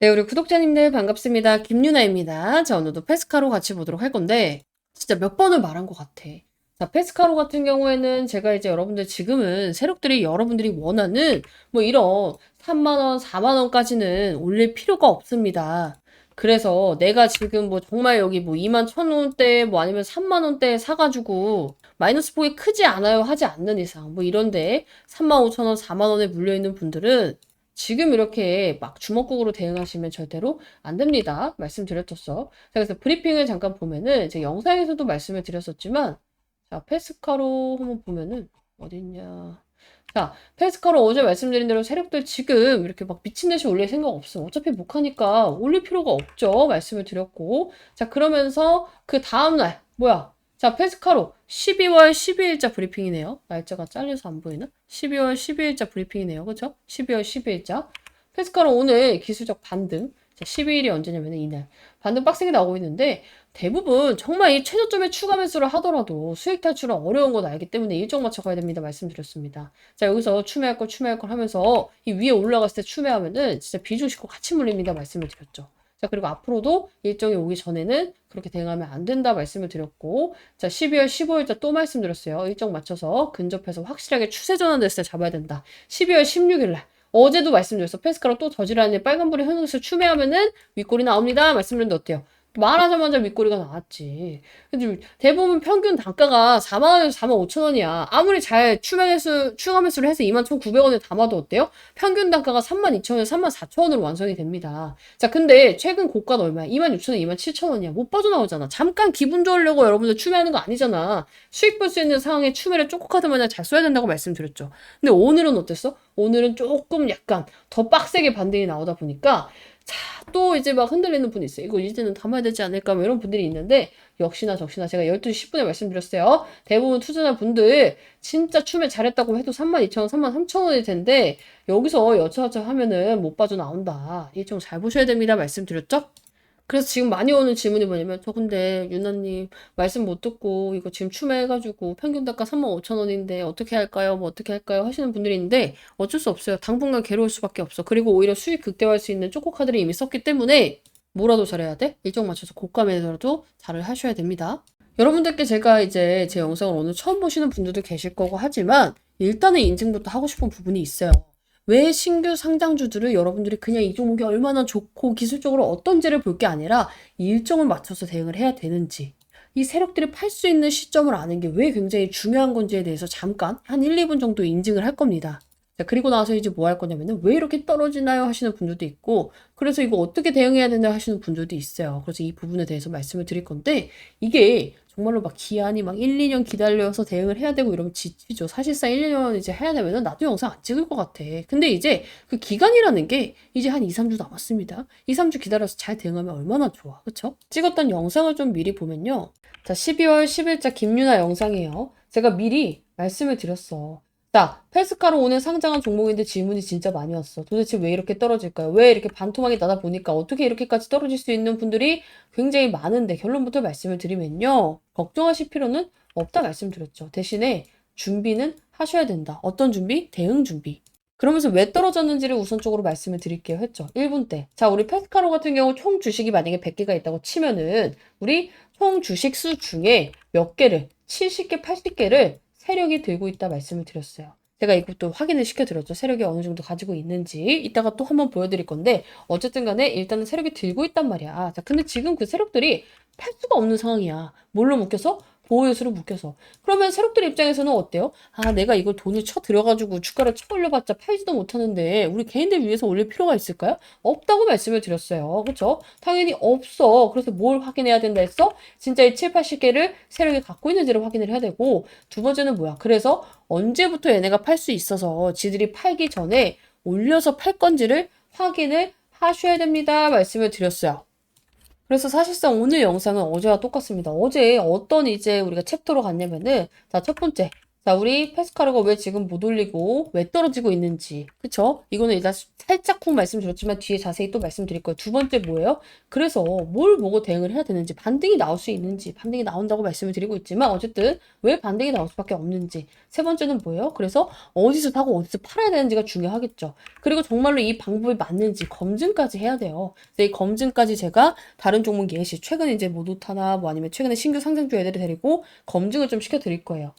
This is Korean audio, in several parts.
네, 우리 구독자님들 반갑습니다. 김유나입니다. 자, 오늘도 페스카로 같이 보도록 할 건데, 진짜 몇 번을 말한 것 같아. 자, 페스카로 같은 경우에는 제가 이제 여러분들 지금은 세력들이 여러분들이 원하는 뭐 이런 3만원, 4만원까지는 올릴 필요가 없습니다. 그래서 내가 지금 뭐 정말 여기 뭐 2만 1천원대 뭐 아니면 3만원대 사가지고 마이너스 폭이 크지 않아요 하지 않는 이상 뭐 이런데 3만 5천원, 4만원에 물려있는 분들은 지금 이렇게 막 주먹국으로 대응하시면 절대로 안 됩니다. 말씀드렸었어. 자, 그래서 브리핑을 잠깐 보면은 제 영상에서도 말씀을 드렸었지만 자, 페스카로 한번 보면은 어딨냐. 자, 페스카로 어제 말씀드린 대로 세력들 지금 이렇게 막 미친 듯이 올릴 생각 없어. 어차피 못 하니까 올릴 필요가 없죠. 말씀을 드렸고. 자, 그러면서 그 다음날 뭐야? 자, 페스카로 12월 12일자 브리핑이네요. 날짜가 잘려서 안 보이나? 12월 12일자 브리핑이네요. 그죠? 12월 12일자. 페스카로 오늘 기술적 반등. 자, 12일이 언제냐면 이날. 반등 빡세게 나오고 있는데 대부분 정말 이 최저점에 추가 매수를 하더라도 수익 탈출은 어려운 건 알기 때문에 일정 맞춰 가야 됩니다. 말씀드렸습니다. 자, 여기서 추매할 걸 추매할 걸 하면서 이 위에 올라갔을 때 추매하면은 진짜 비중식고 같이 물립니다. 말씀을 드렸죠. 자, 그리고 앞으로도 일정이 오기 전에는 그렇게 대응하면 안 된다 말씀을 드렸고, 자, 12월 15일자 또 말씀드렸어요. 일정 맞춰서 근접해서 확실하게 추세 전환됐을 때 잡아야 된다. 12월 16일날. 어제도 말씀드렸어. 페스카로 또 저지라는 빨간불이 흐르면서 추매하면은 윗골이 나옵니다. 말씀드렸는데 어때요? 말하자마자 윗꼬리가 나왔지. 근데 대부분 평균 단가가 4만 원에서 4만 5천 원이야. 아무리 잘 추가 매수, 추가 매수를 해서 2만 1,900원에 담아도 어때요? 평균 단가가 3만 2천 원에서 3만 4천 원으로 완성이 됩니다. 자, 근데 최근 고가는 얼마야? 2만 6천 원, 2만 7천 원이야. 못 빠져나오잖아. 잠깐 기분 좋으려고 여러분들 추매하는 거 아니잖아. 수익 볼 수 있는 상황에 추매를 쪼코카드 마냥 잘 써야 된다고 말씀드렸죠. 근데 오늘은 어땠어? 오늘은 조금 약간 더 빡세게 반등이 나오다 보니까 자, 또 이제 막 흔들리는 분이 있어요. 이거 이제는 담아야 되지 않을까? 뭐 이런 분들이 있는데, 역시나 적시나 제가 12시 10분에 말씀드렸어요. 대부분 투자자 분들 진짜 추매 잘했다고 해도 32,000원, 33,000원일 텐데, 여기서 여차저차 하면은 못 빠져나온다. 일정 잘 보셔야 됩니다. 말씀드렸죠? 그래서 지금 많이 오는 질문이 뭐냐면 저 근데 유나님 말씀 못 듣고 이거 지금 추매해가지고 평균 단가 35,000원인데 어떻게 할까요? 뭐 어떻게 할까요? 하시는 분들이 있는데 어쩔 수 없어요. 당분간 괴로울 수밖에 없어. 그리고 오히려 수익 극대화할 수 있는 카드를 이미 썼기 때문에 뭐라도 잘해야 돼? 일정 맞춰서 고가 매도라도 잘을 하셔야 됩니다. 여러분들께 제가 이제 제 영상을 오늘 처음 보시는 분들도 계실 거고 하지만 일단은 인증부터 하고 싶은 부분이 있어요. 왜 신규 상장주들을 여러분들이 그냥 이 종목이 얼마나 좋고 기술적으로 어떤지를 볼 게 아니라 일정을 맞춰서 대응을 해야 되는지 이 세력들이 팔 수 있는 시점을 아는 게 왜 굉장히 중요한 건지에 대해서 잠깐 한 1, 2분 정도 인증을 할 겁니다. 자, 그리고 나서 이제 뭐 할 거냐면은 왜 이렇게 떨어지나요 하시는 분들도 있고 그래서 이거 어떻게 대응해야 되나 하시는 분들도 있어요. 그래서 이 부분에 대해서 말씀을 드릴 건데 이게 정말로 막 기한이 막 1, 2년 기다려서 대응을 해야 되고 이러면 지치죠. 사실상 1, 2년 이제 해야 되면은 나도 영상 안 찍을 것 같아. 근데 이제 그 기간이라는 게 이제 한 2, 3주 남았습니다. 2, 3주 기다려서 잘 대응하면 얼마나 좋아. 그쵸? 찍었던 영상을 좀 미리 보면요. 자, 12월 10일자 김유나 영상이에요. 제가 미리 말씀을 드렸어. 자, 페스카로 오늘 상장한 종목인데 질문이 진짜 많이 왔어. 도대체 왜 이렇게 떨어질까요? 왜 이렇게 반토막이 나다 보니까 어떻게 이렇게까지 떨어질 수 있는 분들이 굉장히 많은데 결론부터 말씀을 드리면요. 걱정하실 필요는 없다 말씀드렸죠. 대신에 준비는 하셔야 된다. 어떤 준비? 대응 준비. 그러면서 왜 떨어졌는지를 우선적으로 말씀을 드릴게요. 했죠. 1분 때. 자, 우리 페스카로 같은 경우 총 주식이 만약에 100개가 있다고 치면은 우리 총 주식 수 중에 몇 개를 70개, 80개를 세력이 들고 있다 말씀을 드렸어요. 제가 이것도 확인을 시켜드렸죠. 세력이 어느 정도 가지고 있는지. 이따가 또 한번 보여드릴 건데, 어쨌든 간에 일단은 세력이 들고 있단 말이야. 자, 근데 지금 그 세력들이 팔 수가 없는 상황이야. 뭘로 묶여서? 보호요소로 묶여서. 그러면 세력들 입장에서는 어때요? 아, 내가 이걸 돈을 쳐 들여가지고 주가를 쳐 올려봤자 팔지도 못하는데 우리 개인들 위해서 올릴 필요가 있을까요? 없다고 말씀을 드렸어요. 그쵸? 당연히 없어. 그래서 뭘 확인해야 된다 했어? 진짜 이 7, 80개를 세력이 갖고 있는지를 확인을 해야 되고 두 번째는 뭐야? 그래서 언제부터 얘네가 팔 수 있어서 지들이 팔기 전에 올려서 팔 건지를 확인을 하셔야 됩니다. 말씀을 드렸어요. 그래서 사실상 오늘 영상은 어제와 똑같습니다. 어제 어떤 이제 우리가 챕터로 갔냐면은, 자, 첫 번째. 자, 우리 페스카르가 왜 지금 못 올리고 왜 떨어지고 있는지. 그쵸? 이거는 일단 살짝 쿵 말씀드렸지만 뒤에 자세히 또 말씀드릴 거예요. 두 번째 뭐예요? 그래서 뭘 보고 대응을 해야 되는지, 반등이 나올 수 있는지, 반등이 나온다고 말씀을 드리고 있지만 어쨌든 왜 반등이 나올 수밖에 없는지. 세 번째는 뭐예요? 그래서 어디서 사고 어디서 팔아야 되는지가 중요하겠죠. 그리고 정말로 이 방법이 맞는지 검증까지 해야 돼요. 이 검증까지 제가 다른 종목 예시, 최근에 이제 모도타나 뭐 아니면 최근에 신규 상장주 애들을 데리고 검증을 좀 시켜드릴 거예요.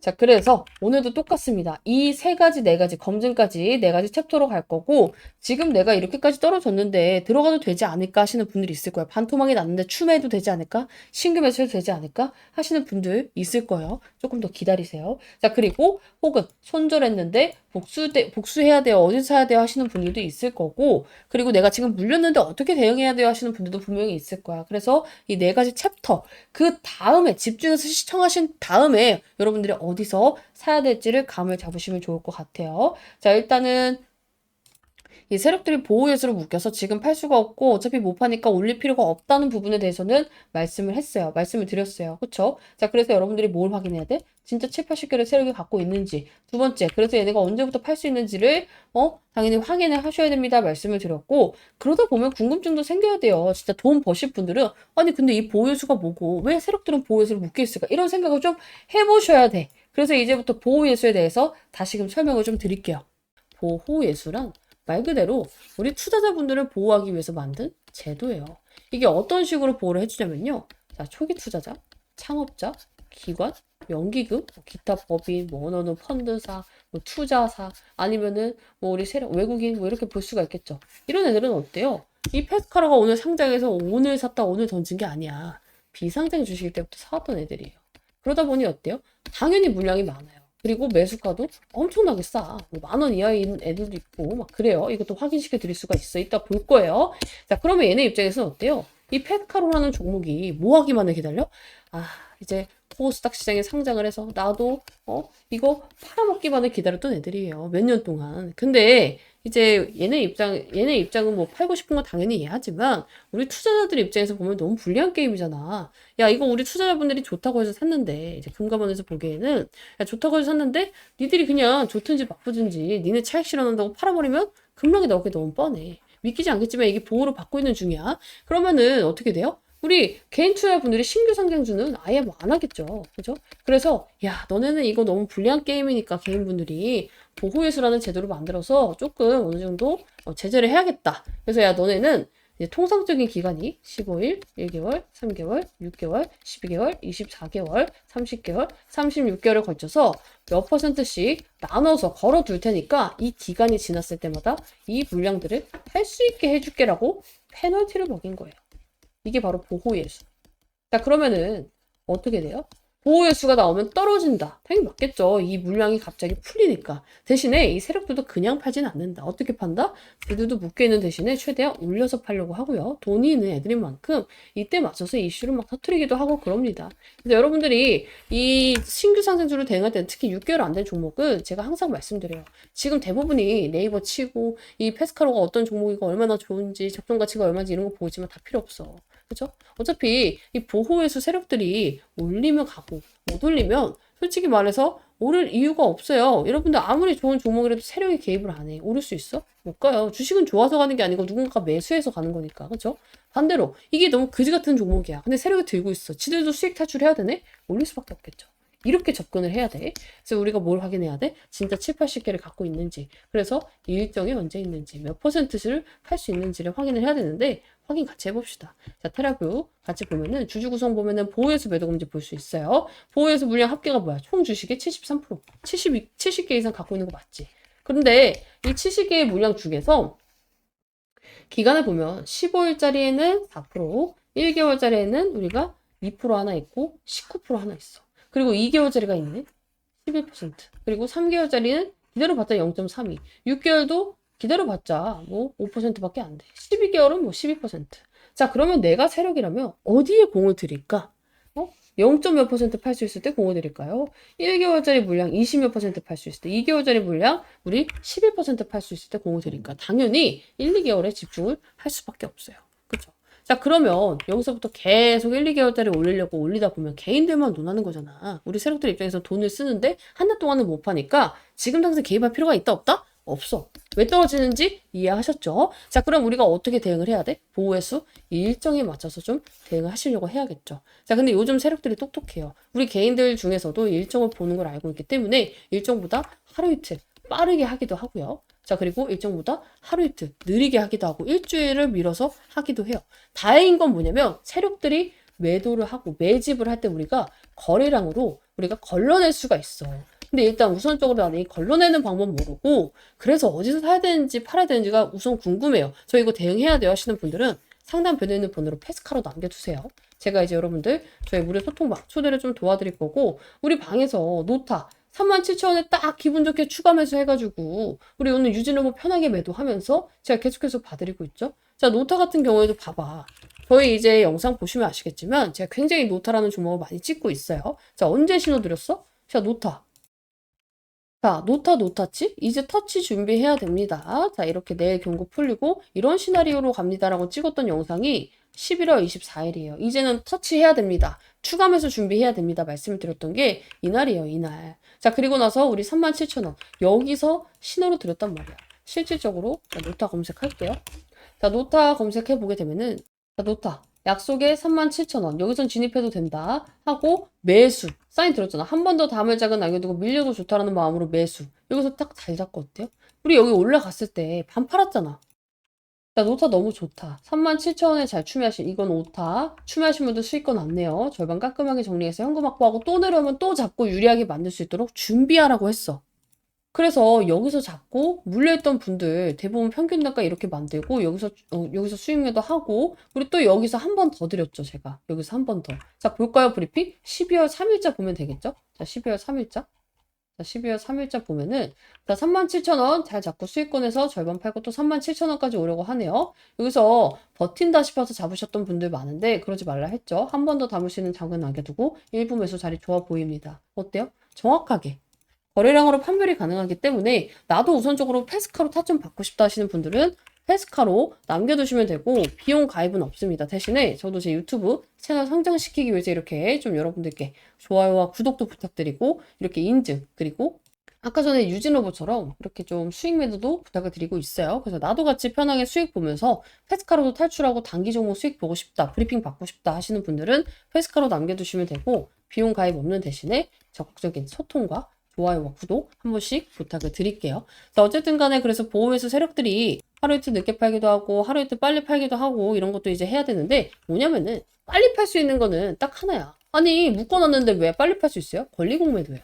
자, 그래서 오늘도 똑같습니다. 이 세 가지, 네 가지, 검증까지 네 가지 챕터로 갈 거고, 지금 내가 이렇게까지 떨어졌는데 들어가도 되지 않을까 하시는 분들이 있을 거예요. 반토막이 났는데 추매도 되지 않을까? 신규 매수해도 되지 않을까? 하시는 분들 있을 거예요. 조금 더 기다리세요. 자, 그리고 혹은 손절했는데 복수, 복수해야 돼요. 어디서 사야 돼요? 하시는 분들도 있을 거고, 그리고 내가 지금 물렸는데 어떻게 대응해야 돼요? 하시는 분들도 분명히 있을 거야. 그래서 이 네 가지 챕터, 그 다음에 집중해서 시청하신 다음에 여러분들이 어디서 사야 될지를 감을 잡으시면 좋을 것 같아요. 자, 일단은 이 세력들이 보호예수를 묶여서 지금 팔 수가 없고 어차피 못 파니까 올릴 필요가 없다는 부분에 대해서는 말씀을 했어요. 말씀을 드렸어요. 그쵸? 자, 그래서 여러분들이 뭘 확인해야 돼? 진짜 7, 80개를 세력이 갖고 있는지. 두 번째, 그래서 얘네가 언제부터 팔 수 있는지를, 어, 당연히 확인을 하셔야 됩니다. 말씀을 드렸고, 그러다 보면 궁금증도 생겨야 돼요. 진짜 돈 버실 분들은, 아니, 근데 이 보호예수가 뭐고, 왜 세력들은 보호예수를 묶여 있을까? 이런 생각을 좀 해보셔야 돼. 그래서 이제부터 보호예수에 대해서 다시금 설명을 좀 드릴게요. 보호예수란 말 그대로 우리 투자자분들을 보호하기 위해서 만든 제도예요. 이게 어떤 식으로 보호를 해주냐면요. 자, 초기 투자자, 창업자, 기관, 연기금, 뭐 기타 법인, 뭐 언어는 펀드사, 뭐 투자사, 아니면은 뭐 우리 세력, 외국인 뭐 이렇게 볼 수가 있겠죠. 이런 애들은 어때요? 이 페스카라가 오늘 상장해서 오늘 샀다 오늘 던진 게 아니야. 비상장 주식일 때부터 사왔던 애들이에요. 그러다 보니 어때요? 당연히 물량이 많아요. 그리고 매수가도 엄청나게 싸. 뭐 만원 이하인 애들도 있고, 막 그래요. 이것도 확인시켜 드릴 수가 있어. 이따 볼 거예요. 자, 그러면 얘네 입장에서는 어때요? 이 페스카로라는 종목이 뭐 하기만을 기다려? 아, 이제 코스닥 시장에 상장을 해서 나도 어 이거 팔아먹기만을 기다렸던 애들이에요. 몇 년 동안. 근데 이제 얘네 입장 얘네 입장은 뭐 팔고 싶은 건 당연히 이해하지만 우리 투자자들 입장에서 보면 너무 불리한 게임이잖아. 야 이거 우리 투자자분들이 좋다고 해서 샀는데 이제 금감원에서 보기에는 야 좋다고 해서 샀는데 니들이 그냥 좋든지 나쁘든지 니네 차익 실현한다고 팔아버리면 금방이 나오게 너무 뻔해. 믿기지 않겠지만 이게 보호를 받고 있는 중이야. 그러면은 어떻게 돼요? 우리 개인 투자분들이 신규 상장주는 아예 뭐 안 하겠죠. 그죠? 그래서, 야, 너네는 이거 너무 불리한 게임이니까 개인분들이 보호예수라는 제도를 만들어서 조금 어느 정도 어, 제재를 해야겠다. 그래서 야, 너네는 통상적인 기간이 15일, 1개월, 3개월, 6개월, 12개월, 24개월, 30개월, 36개월을 걸쳐서 몇 퍼센트씩 나눠서 걸어 둘 테니까 이 기간이 지났을 때마다 이 물량들을 할 수 있게 해줄게라고 페널티를 먹인 거예요. 이게 바로 보호예수. 자, 그러면은 어떻게 돼요? 보호예수가 나오면 떨어진다. 당연히 맞겠죠. 이 물량이 갑자기 풀리니까. 대신에 이 세력들도 그냥 팔지는 않는다. 어떻게 판다? 그들도 묶여있는 대신에 최대한 올려서 팔려고 하고요. 돈이 있는 애들인 만큼 이때 맞춰서 이슈를 막 터트리기도 하고 그럽니다. 근데 여러분들이 이 신규 상승주를 대응할 때는 특히 6개월 안 된 종목은 제가 항상 말씀드려요. 지금 대부분이 네이버 치고 이 페스카로가 어떤 종목이고 얼마나 좋은지 적정 가치가 얼마인지 이런 거 보지만 다 필요 없어. 그죠? 어차피 이 보호회수 세력들이 올리면 가고 못 올리면 솔직히 말해서 오를 이유가 없어요. 여러분들 아무리 좋은 종목이라도 세력이 개입을 안 해. 오를 수 있어? 못 가요. 주식은 좋아서 가는 게 아니고 누군가가 매수해서 가는 거니까. 그죠? 반대로 이게 너무 그지 같은 종목이야. 근데 세력이 들고 있어. 지들도 수익 탈출해야 되네? 올릴 수밖에 없겠죠. 이렇게 접근을 해야 돼. 그래서 우리가 뭘 확인해야 돼? 진짜 7, 80개를 갖고 있는지. 그래서 일정이 언제 있는지, 몇 퍼센트를 팔 수 있는지를 확인을 해야 되는데, 확인 같이 해봅시다. 자, 테라뷰 같이 보면은 주주 구성 보면은 보호예수 매도 금지 볼 수 있어요. 보호예수 물량 합계가 뭐야? 총 주식의 73%. 72, 70개 이상 갖고 있는 거 맞지? 그런데 이 70개의 물량 중에서 기간을 보면 15일짜리에는 4%, 1개월짜리에는 우리가 2% 하나 있고 19% 하나 있어. 그리고 2개월짜리가 있네. 11%. 그리고 3개월짜리는 기다려봤자 0.32. 6개월도 기다려봤자 뭐 5%밖에 안 돼. 12개월은 뭐 12%. 자, 그러면 내가 세력이라면 어디에 공을 들일까? 어? 0.몇 퍼센트 팔 수 있을 때 공을 들일까요? 1개월짜리 물량 20몇 퍼센트 팔 수 있을 때, 2개월짜리 물량 우리 11%팔 수 있을 때 공을 들일까? 당연히 1, 2개월에 집중을 할 수밖에 없어요. 자, 그러면 여기서부터 계속 1, 2개월짜리 올리려고 올리다 보면 개인들만 논하는 거잖아. 우리 세력들 입장에서 돈을 쓰는데 한 달 동안은 못 파니까 지금 당장 개입할 필요가 있다 없다? 없어. 왜 떨어지는지 이해하셨죠? 자, 그럼 우리가 어떻게 대응을 해야 돼? 보호의 수 일정에 맞춰서 좀 대응을 하시려고 해야겠죠. 자, 근데 요즘 세력들이 똑똑해요. 우리 개인들 중에서도 일정을 보는 걸 알고 있기 때문에 일정보다 하루 이틀 빠르게 하기도 하고요. 자, 그리고 일정보다 하루 이틀 느리게 하기도 하고 일주일을 미뤄서 하기도 해요. 다행인 건 뭐냐면 세력들이 매도를 하고 매집을 할 때 우리가 거래량으로 우리가 걸러낼 수가 있어. 근데 일단 우선적으로 나는 이 걸러내는 방법 모르고 그래서 어디서 사야 되는지 팔아야 되는지가 우선 궁금해요. 저 이거 대응해야 돼요 하시는 분들은 상단 변에 있는 번호로 패스카로 남겨주세요. 제가 이제 여러분들 저희 무료 소통 막 초대를 좀 도와드릴 거고 우리 방에서 노타 37,000원에 딱 기분 좋게 추가 매수 해가지고 우리 오늘 유진로버 편하게 매도하면서 제가 계속해서 봐드리고 있죠. 자 노타 같은 경우에도 봐봐. 저희 이제 영상 보시면 아시겠지만 제가 굉장히 노타라는 종목을 많이 찍고 있어요. 자 언제 신호 드렸어? 자 노타. 자, 노타, 노타치? 이제 터치 준비해야 됩니다. 자, 이렇게 내일 경고 풀리고 이런 시나리오로 갑니다라고 찍었던 영상이 11월 24일이에요. 이제는 터치해야 됩니다. 추가 매수 준비해야 됩니다. 말씀을 드렸던 게 이날이에요, 이날. 자, 그리고 나서 우리 37,000원. 여기서 신호로 드렸단 말이야. 실질적으로 자, 노타 검색할게요. 자, 노타 검색해 보게 되면은 자, 노타. 약속에 37,000원. 여기선 진입해도 된다. 하고 매수. 사인 들었잖아. 한 번 더 다음을 작은 남겨두고 밀려도 좋다라는 마음으로 매수. 여기서 딱 잘 잡고 어때요? 우리 여기 올라갔을 때 반 팔았잖아. 자, 노타 너무 좋다. 37,000원에 잘 추매하신, 이건 오타. 추매하신 분들 수익권 왔네요. 절반 깔끔하게 정리해서 현금 확보하고 또 내려오면 또 잡고 유리하게 만들 수 있도록 준비하라고 했어. 그래서 여기서 잡고 물려있던 분들 대부분 평균 단가 이렇게 만들고 여기서 어, 여기서 수익 매도 하고 우리 또 여기서 한 번 더 드렸죠 제가 여기서 한 번 더. 자 볼까요 브리핑? 12월 3일자 보면 되겠죠? 자 12월 3일자. 자 12월 3일자 보면은 자 37,000원 잘 잡고 수익권에서 절반 팔고 또 37,000원까지 오려고 하네요. 여기서 버틴다 싶어서 잡으셨던 분들 많은데 그러지 말라 했죠. 한 번 더 담으시는 장은 남겨두고 일부 매수 자리 좋아 보입니다. 어때요? 정확하게 거래량으로 판별이 가능하기 때문에 나도 우선적으로 페스카로 타점 받고 싶다 하시는 분들은 페스카로 남겨두시면 되고 비용 가입은 없습니다. 대신에 저도 제 유튜브 채널 성장시키기 위해서 이렇게 좀 여러분들께 좋아요와 구독도 부탁드리고 이렇게 인증 그리고 아까 전에 유진로버처럼 이렇게 좀 수익 매도도 부탁을 드리고 있어요. 그래서 나도 같이 편하게 수익 보면서 페스카로도 탈출하고 단기 종목 수익 보고 싶다, 브리핑 받고 싶다 하시는 분들은 페스카로 남겨두시면 되고 비용 가입 없는 대신에 적극적인 소통과 좋아요와 구독 한 번씩 부탁을 드릴게요. 자, 어쨌든 간에 그래서 보호회사 세력들이 하루 이틀 늦게 팔기도 하고 하루 이틀 빨리 팔기도 하고 이런 것도 이제 해야 되는데 뭐냐면은 빨리 팔 수 있는 거는 딱 하나야. 아니 묶어놨는데 왜 빨리 팔 수 있어요? 권리공매도예요.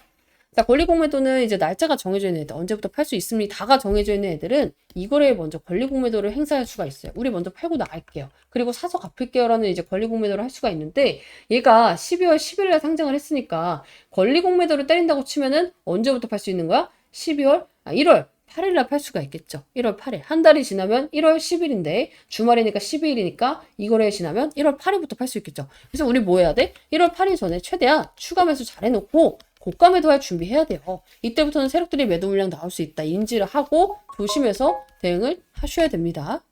자, 권리공매도는 이제 날짜가 정해져 있는 애들, 언제부터 팔 수 있습니다. 다가 정해져 있는 애들은 이 거래에 먼저 권리공매도를 행사할 수가 있어요. 우리 먼저 팔고 나갈게요. 그리고 사서 갚을게요라는 이제 권리공매도를 할 수가 있는데 얘가 12월 10일에 상장을 했으니까 권리공매도를 때린다고 치면은 언제부터 팔 수 있는 거야? 12월, 아, 1월 8일날 팔 수가 있겠죠. 1월 8일. 한 달이 지나면 1월 10일인데 주말이니까 12일이니까 이 거래에 지나면 1월 8일부터 팔 수 있겠죠. 그래서 우리 뭐 해야 돼? 1월 8일 전에 최대한 추가 매수 잘 해놓고 고가 매도할 준비해야 돼요. 이때부터는 세력들이 매도 물량 나올 수 있다. 인지를 하고 조심해서 대응을 하셔야 됩니다.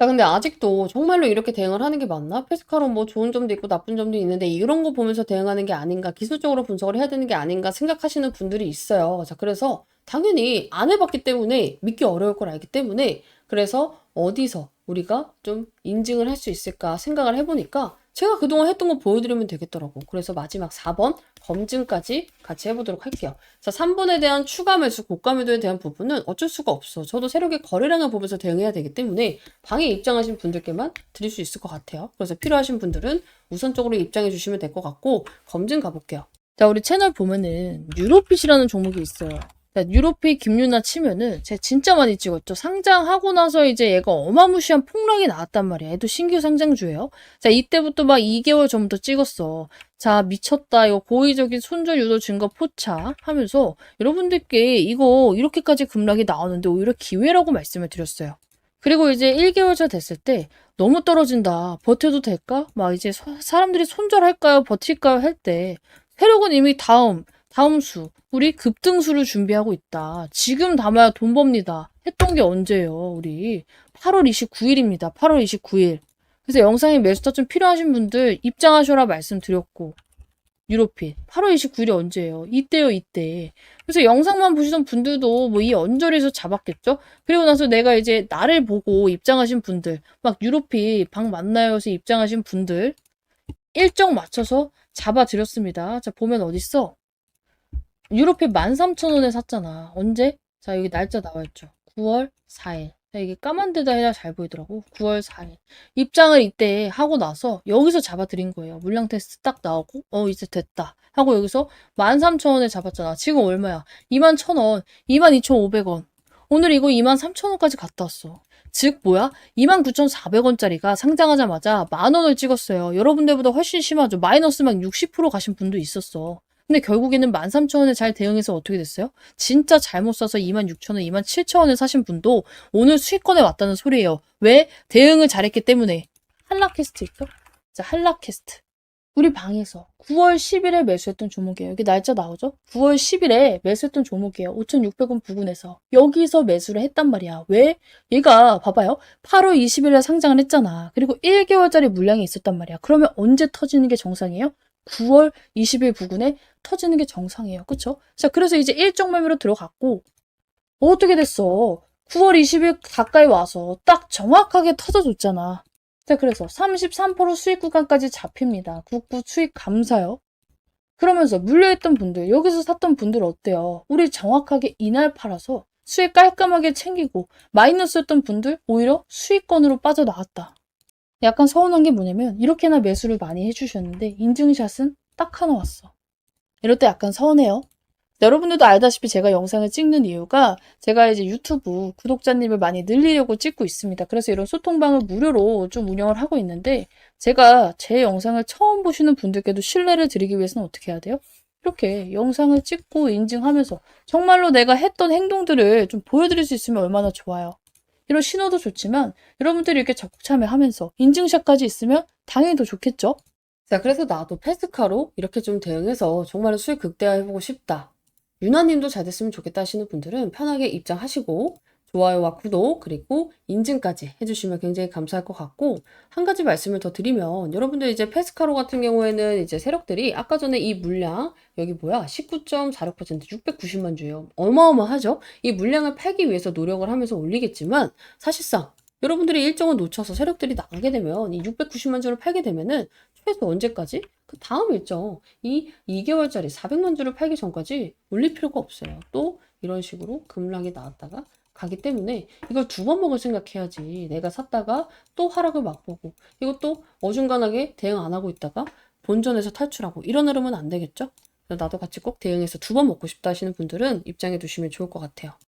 자, 근데 아직도 정말로 이렇게 대응을 하는 게 맞나? 페스카로 뭐 좋은 점도 있고 나쁜 점도 있는데 이런 거 보면서 대응하는 게 아닌가, 기술적으로 분석을 해야 되는 게 아닌가 생각하시는 분들이 있어요. 자, 그래서 당연히 안 해봤기 때문에 믿기 어려울 걸 알기 때문에 그래서 어디서 우리가 좀 인증을 할 수 있을까 생각을 해보니까 제가 그동안 했던 거 보여드리면 되겠더라고. 그래서 마지막 4번 검증까지 같이 해보도록 할게요. 자, 3번에 대한 추가 매수, 고가 매도에 대한 부분은 어쩔 수가 없어. 저도 세력의 거래량을 보면서 대응해야 되기 때문에 방에 입장하신 분들께만 드릴 수 있을 것 같아요. 그래서 필요하신 분들은 우선적으로 입장해 주시면 될 것 같고 검증 가볼게요. 자, 우리 채널 보면은 유로핏이라는 종목이 있어요. 자, 유로핏 김유나 치면은 제가 진짜 많이 찍었죠. 상장하고 나서 이제 얘가 어마무시한 폭락이 나왔단 말이야. 얘도 신규 상장주예요. 자, 이때부터 막 2개월 전부터 찍었어. 자, 미쳤다. 이거 고의적인 손절 유도 증거 포착 하면서 여러분들께 이거 이렇게까지 급락이 나오는데 오히려 기회라고 말씀을 드렸어요. 그리고 이제 1개월 차 됐을 때 너무 떨어진다. 버텨도 될까? 막 이제 서- 사람들이 손절할까요? 버틸까요? 할 때 세력은 이미 다음 다음 수, 우리 급등수를 준비하고 있다. 지금 담아야 돈 법니다. 했던 게 언제예요, 우리? 8월 29일입니다. 8월 29일. 그래서 영상에 매수가 좀 필요하신 분들 입장하셔라 말씀드렸고 유로핀 8월 29일이 언제예요? 이때요 이때. 그래서 영상만 보시던 분들도 뭐 이 언저리에서 잡았겠죠? 그리고 나서 내가 이제 나를 보고 입장하신 분들 막 유로핀 방 만나요 해서 입장하신 분들 일정 맞춰서 잡아드렸습니다. 자 보면 어딨어? 유로핀 13,000원에 샀잖아. 언제? 자 여기 날짜 나와있죠. 9월 4일. 자, 이게 까만 데다 해야 잘 보이더라고. 9월 4일. 입장을 이때 하고 나서 여기서 잡아드린 거예요. 물량 테스트 딱 나오고, 어, 이제 됐다. 하고 여기서 13,000원에 잡았잖아. 지금 얼마야? 21,000원, 22,500원. 오늘 이거 23,000원까지 갔다 왔어. 즉, 뭐야? 29,400원짜리가 상장하자마자 만 원을 찍었어요. 여러분들보다 훨씬 심하죠. 마이너스 막 60% 가신 분도 있었어. 근데 결국에는 13,000원에 잘 대응해서 어떻게 됐어요? 진짜 잘못 사서 26,000원, 27,000원에 사신 분도 오늘 수익권에 왔다는 소리예요. 왜? 대응을 잘했기 때문에. 한라캐스트 있죠? 자, 한라캐스트. 우리 방에서 9월 10일에 매수했던 종목이에요. 여기 날짜 나오죠? 9월 10일에 매수했던 종목이에요. 5,600원 부근에서. 여기서 매수를 했단 말이야. 왜? 얘가 봐봐요. 8월 20일에 상장을 했잖아. 그리고 1개월짜리 물량이 있었단 말이야. 그러면 언제 터지는 게 정상이에요? 9월 20일 부근에 터지는 게 정상이에요. 그쵸? 자, 그래서 이제 일정 매매로 들어갔고, 어떻게 됐어? 9월 20일 가까이 와서 딱 정확하게 터져줬잖아. 자, 그래서 33% 수익 구간까지 잡힙니다. 국부 수익 감사요. 그러면서 물려있던 분들, 여기서 샀던 분들 어때요? 우리 정확하게 이날 팔아서 수익 깔끔하게 챙기고, 마이너스였던 분들 오히려 수익권으로 빠져나갔다. 약간 서운한 게 뭐냐면 이렇게나 매수를 많이 해주셨는데 인증샷은 딱 하나 왔어. 이럴 때 약간 서운해요. 여러분들도 알다시피 제가 영상을 찍는 이유가 제가 이제 유튜브 구독자님을 많이 늘리려고 찍고 있습니다. 그래서 이런 소통방을 무료로 좀 운영을 하고 있는데 제가 제 영상을 처음 보시는 분들께도 신뢰를 드리기 위해서는 어떻게 해야 돼요? 이렇게 영상을 찍고 인증하면서 정말로 내가 했던 행동들을 좀 보여드릴 수 있으면 얼마나 좋아요. 이런 신호도 좋지만 여러분들이 이렇게 적극 참여하면서 인증샷까지 있으면 당연히 더 좋겠죠? 자, 그래서 나도 패스카로 이렇게 좀 대응해서 정말 수익 극대화해보고 싶다. 유나님도 잘 됐으면 좋겠다 하시는 분들은 편하게 입장하시고 좋아요와 구독 그리고 인증까지 해주시면 굉장히 감사할 것 같고 한 가지 말씀을 더 드리면 여러분들 이제 페스카로 같은 경우에는 이제 세력들이 아까 전에 이 물량 여기 뭐야 19.46% 690만 주예요 어마어마하죠 이 물량을 팔기 위해서 노력을 하면서 올리겠지만 사실상 여러분들이 일정을 놓쳐서 세력들이 나가게 되면 이 690만 주를 팔게 되면은 최소 언제까지? 그 다음 일정 이 2개월짜리 400만 주를 팔기 전까지 올릴 필요가 없어요. 또 이런 식으로 급락이 나왔다가 가기 때문에 이걸 두 번 먹을 생각해야지 내가 샀다가 또 하락을 맛보고 이것도 어중간하게 대응 안 하고 있다가 본전에서 탈출하고 이런 흐름은 안 되겠죠? 나도 같이 꼭 대응해서 두 번 먹고 싶다 하시는 분들은 입장해 두시면 좋을 것 같아요.